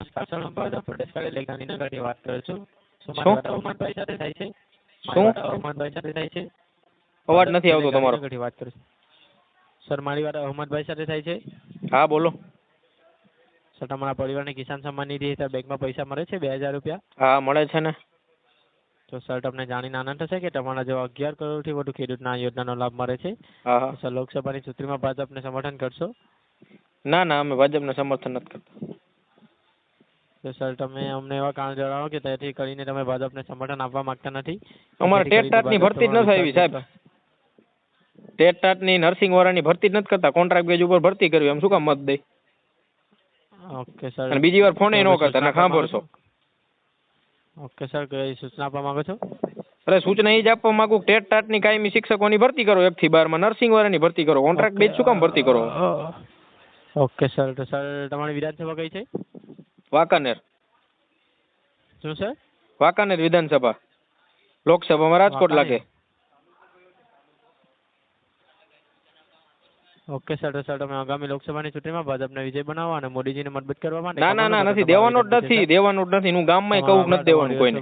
પાછળ નંબર પ્રદેશ લેખાની નગરની વાત કરું છું. શું? સાથે થાય છે. શું? મારી અહમદભાઈ સાથે થાય છે. અવાજ નથી આવતો તમારો. ગાંધીનગરથી વાત કરું સર મારી વાત અહમદભાઈ સાથે થાય છે? હા બોલો. સર તમારા પરિવારને કિસાન સન્માન નિધિ હેઠળ બેંકમાં પૈસા મળે છે? બે હજાર રૂપિયા? હા મળે છે ને. તો સર તમને જાણીને આનંદ થશે કે તમારા જેવા અગિયાર કરોડથી વધુ ખેડૂતના યોજનાનો લાભ મળે છે? સર લોકસભાની ચૂંટણીમાં ભાજપને સમર્થન કરશો? ના ના અમે ભાજપને સમર્થન નથી કરતા. તો સર તમે અમને એવા કારણ જણાવો કે તેથી કરીને તમે ભાજપને સમર્થન આપવા માંગતા નથી. અમારે ટેટ ટાટની ભરતી જ નથી આવી સાહેબ. ટેટ ટાટની નર્સિંગ વાળાની ભરતી જ નથી કરતા. કોન્ટ્રાક્ટ બેજ ઉપર ભરતી કરવી. એમ શું કામ મત દે? Okay sir. અને બીજી વાર ફોને ન કરતા ના સાંભળશો. ઓકે સર કઈ સૂચના આપવા માંગો છો? અરે સૂચના એ જ આપવા માંગુ ટેટ ટાટની કાયમી શિક્ષકોની ભરતી કરો. એક થી બારમાં નર્સિંગ વાળાની ભરતી કરો. કોન્ટ્રાક્ટ બેઝ શું કામ ભરતી કરો? ઓકે સર તો સર તમારી વિધાનસભા કઈ છે? વાંકાનેર શું સર વાંકાનેર વિધાનસભા લોકસભામાં રાજકોટ લાગે ઓકે સર સર તમે આગામી લોકસભાની ચૂંટણીમાં ભાજપને વિજય બનાવવા અને મોદીજીને મજબૂત કરવા માટે ના ના ના નથી દેવાનો જ નથી દેવાનો જ નથી હું ગામમાં કહું નથી દેવાનું કોઈને